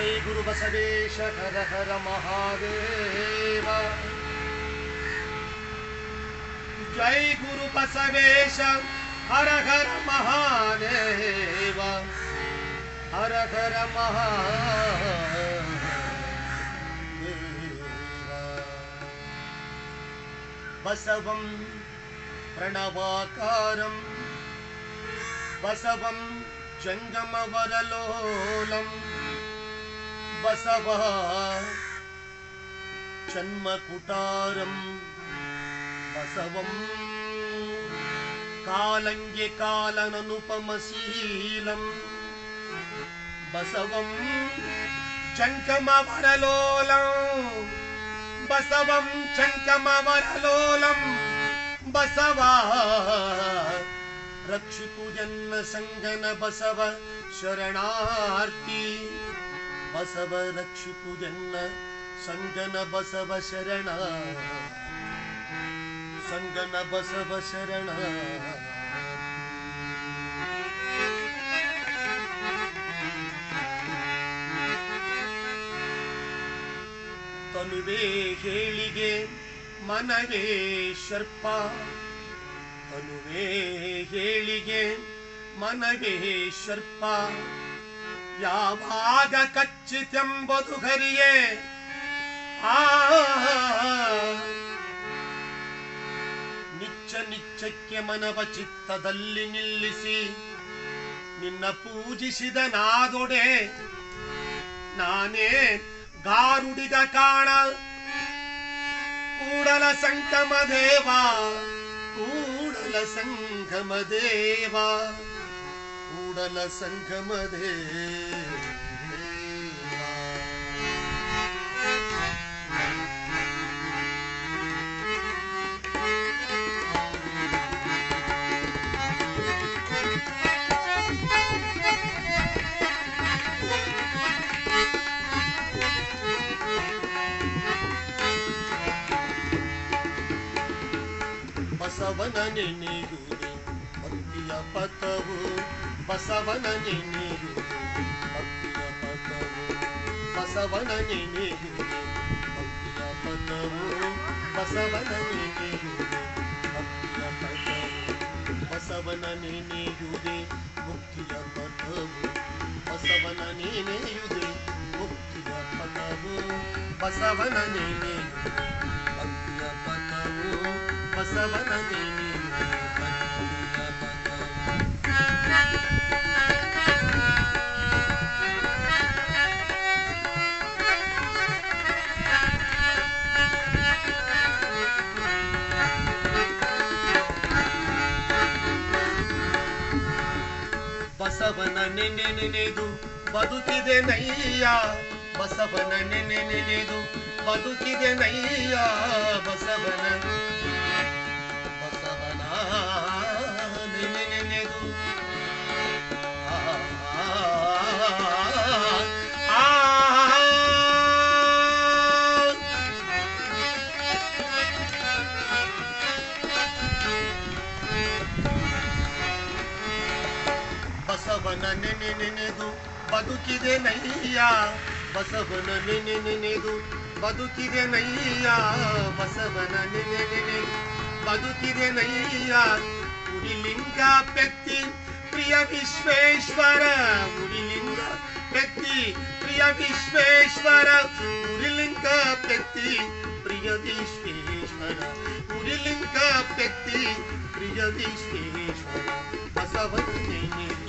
य गुरुबसवेश हर हर महादेव। जय गुरु बेश हर बसवं प्रणवाकारं। बसवं जङ्गमवरलोलम्। बसवः। जन्मकुटारम् बसवम्। कालङ्गिकालननुपमशीलम् बसवम्। कालननुपमशीलम्खमवरलोलं बसवम्। चङ्खमवरलोलं बसवा। रक्षितु जन्मसङ्गन बसव शरणार्ती ಬಸವ ರಕ್ಷಿಪುದೆನ್ನ ಸಂಗನ ಬಸವ ಶರಣ. ಸಂಗನ ಬಸವ ಶರಣ. ತನುವೇ ಹೇಳಿಗೆ ಮನವೇ ಶರ್ಪ. ತನುವೇ ಹೇಳಿಗೆ ಮನವೇ ಶರ್ಪ. ಯಾವಾಗ ಕಚ್ಚಿತೆಂಬುದು ಹರಿಯೇ ಆ ನಿಚ್ಚ ನಿಚ್ಚಕ್ಕೆ ಮನವ ಚಿತ್ತದಲ್ಲಿ ನಿಲ್ಲಿಸಿ, ನಿನ್ನ ಪೂಜಿಸಿದ ನಾದೊಡೆ, ನಾನೇ ಗಾರುಡಿಗ ಕಾಣ. ಕೂಡಲ ಸಂಗಮ ದೇವ, ಕೂಡಲ ಸಂಗಮ ದೇವ. ಕೂಡಲ ಸಂಗಮದೇ. ಬಸವನ ನೆನೆಗುವೆ ಭಕ್ತಿಯ ಪಥವು ಬಸವನ ನೆನೆಯುವುದೇ ಭಕ್ತಿಯ ಪದವು ಬಸವನ ನೆನೆಯುವುದೇ ಭಕ್ತಿಯ ಪದವು ಬಸವನ ನೆನೆಯುವುದೇ ಭಕ್ತಿಯ ಪದವು ಬಸವನ ನೆನೆಯುವುದೇ ಮುಕ್ತಿಯ ಪಥವು. ಬಸವನ ನೆನೆಯುವುದೇ ಮುಕ್ತಿಯ ಪಥವು. ಬಸವನ ನೆನೆಯುವುದೇ ಭಕ್ತಿಯ ಪದವು ಬಸವನ ನೆನೆಯುವುದೇ ಬಸವನ ನೆನೆ ನೆನೆದು ಬದುಕಿದೆ ನಯ್ಯ. ಬಸವನ ನೆನೆ ನೆನೆದು ಬದುಕಿದೆ ಬಸವನ ಬಸವನ ಬಸವನ ನೆನೆ ನೆನೆದು ಬದುಕಿದೆ ನಯ್ಯ ಬಸವನ ನೆನೆ ನೆನೆದು ಬದುಕಿದೆ ನಯ್ಯ ಬಸವನ ನೆನೆ ನೆನೆದು ಬದುಕಿದೆ ನಯ್ಯ ಉಡಿಲಿಂಗ ಪೆತ್ತಿ ಪ್ರಿಯ ವಿಶ್ವೇಶ್ವರ ಉಡಿಲಿಂಗ ಪೆತ್ತಿ ಪ್ರಿಯ ವಿಶ್ವೇಶ್ವರ ಉಡಿಲಿಂಗ ಪೆತ್ತಿ ಪ್ರಿಯ ವಿಶ್ವೇಶ್ವರ ಉಡಿಲಿಂಗ ಪೆತ್ತಿ ಪ್ರಿಯ ವಿಶ್ವೇಶ್ವರ ಬಸವನ ನೆನೆ ಭಕ್ತಿಯ ಪಥವು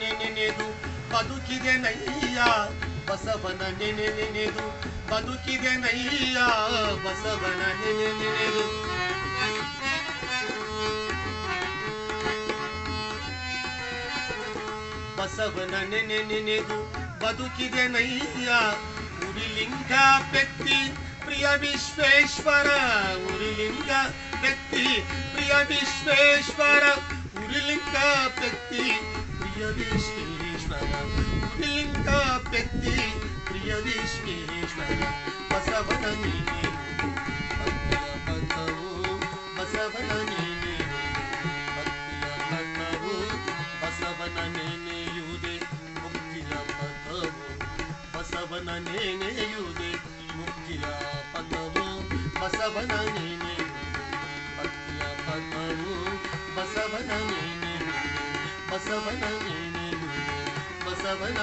ನೆನೆದು ಬದುಕಿದೆ ನಯ್ಯ, ಬಸವನ ನೆನೆ ನೆನೆದು ಬದುಕಿದೆ ನಯ್ಯ, ಬಸವನ ನೆನೆ ಬಸವನ ನೆನೆನೆನೆದು ಬದುಕಿದೆ ನಯ್ಯ, ಉರಿಲಿಂಗ ಪೆತ್ತಿ ಪ್ರಿಯ ವಿಶ್ವೇಶ್ವರ, ಉರಿಲಿಂಗ ಪೆತ್ತಿ ಪ್ರಿಯ ವಿಶ್ವೇಶ್ವರ, ಉರಿಲಿಂಗ ಪೆತ್ತಿ प्रियदेश्वेश्वर लिङ्गाप्यक्ति प्रियदेश्वेश्वर बसवदने भक्तियपतौ बसवदने भक्तियपतौ बसवननेयुदे मुक्तियपतौ बसवननेयुदे मुक्तियपतौ बसवनने भक्तियपतौ बसवनने ಬಸವನ ಮುಕ್ತಿಯ ಬಸವನ